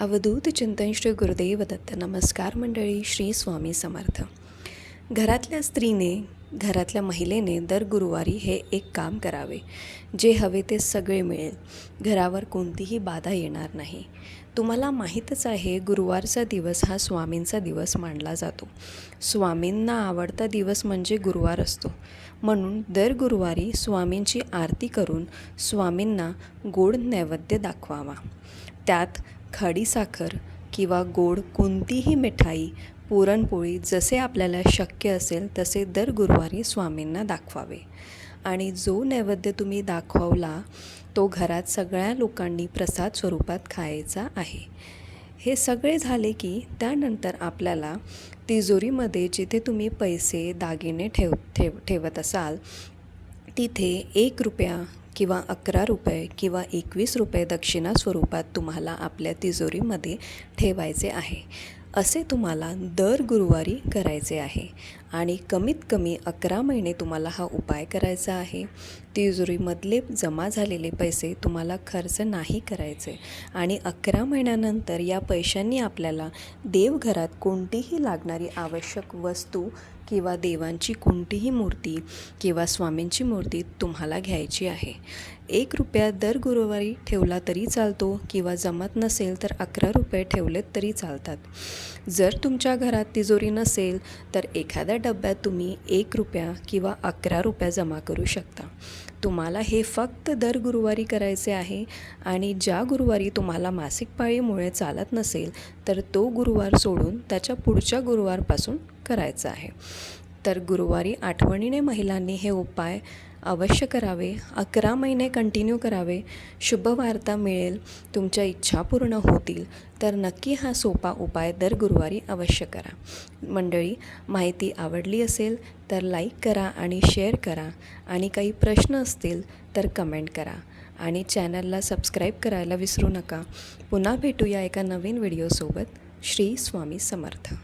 अवधूत चिंतन श्री गुरुदेव दत्त नमस्कार मंडळी श्री स्वामी समर्थ. घरातल्या स्त्रीने घरातल्या महिलेने दर गुरुवारी हे एक काम करावे जे हवे ते सगळे मिळेल. घरावर कोणतीही बाधा येणार नाही. तुम्हाला माहीतच आहे गुरुवारचा दिवस हा स्वामींचा दिवस मानला जातो. स्वामींना आवडता दिवस म्हणजे गुरुवार असतो. म्हणून दर गुरुवारी स्वामींची आरती करून स्वामींना गोड नैवेद्य दाखवावा. त्यात खडीसाखर किंवा गोड कोणतीही मिठाई पुरणपोळी जसे आपल्याला शक्य असेल तसे दर गुरुवारी स्वामींना दाखवावे. आणि जो नैवेद्य तुम्ही दाखवला तो घरात सगळ्या लोकांनी प्रसाद स्वरूपात खायचा आहे. हे सगळे झाले की त्यानंतर आपल्याला तिजोरीमध्ये जिथे तुम्ही पैसे दागिने ठेव ठेव ठेवत असाल तिथे एक रुपया किंवा अकरा रुपये किंवा एकवीस रुपये दक्षिणा स्वरूपात तुम्हाला आपल्या तिजोरीमध्ये ठेवायचे आहे. असे तुम्हाला दर गुरुवारी करायचे आहे आणि कमीत कमी अकरा महिने तुम्हाला हा उपाय करायचा आहे. तिजोरीमधले जमा झालेले पैसे तुम्हाला खर्च नाही करायचे आणि अकरा महिन्यानंतर या पैशांनी आपल्याला देवघरात कोणतीही लागणारी आवश्यक वस्तू किंवा देवांची कोणतीही मूर्ती किंवा स्वामींची मूर्ती तुम्हाला घ्यायची आहे. एक रुपया दर गुरुवारी ठेवला तरी चालतो किंवा जमत नसेल तर अकरा रुपये ठेवलेत तरी चालतात. जर तुमच्या घरात तिजोरी नसेल तर एखाद्या डब्यात तुम्ही एक रुपया किंवा अकरा रुपया जमा करू शकता. तुम्हाला हे फक्त दर गुरुवारी करायचे आहे आणि ज्या गुरुवारी तुम्हाला मासिक पाळीमुळे चालत नसेल तर तो गुरुवार सोडून त्याच्या पुढच्या गुरुवारपासून करायचा आहे. तर गुरुवारी आठवणीने महिलांनी हे उपाय अवश्य करावे. अकरा महिने कंटिन्यू करावे. शुभवार्ता मिळेल. तुमच्या इच्छा पूर्ण होतील. तर नक्की हा सोपा उपाय दर गुरुवारी अवश्य करा. मंडळी माहिती आवडली असेल तर लाईक करा आणि शेअर करा. आणि काही प्रश्न असतील तर कमेंट करा. आणि चॅनलला सबस्क्राईब करायला विसरू नका. पुन्हा भेटूया एका नवीन व्हिडिओसोबत श्री स्वामी समर्थ.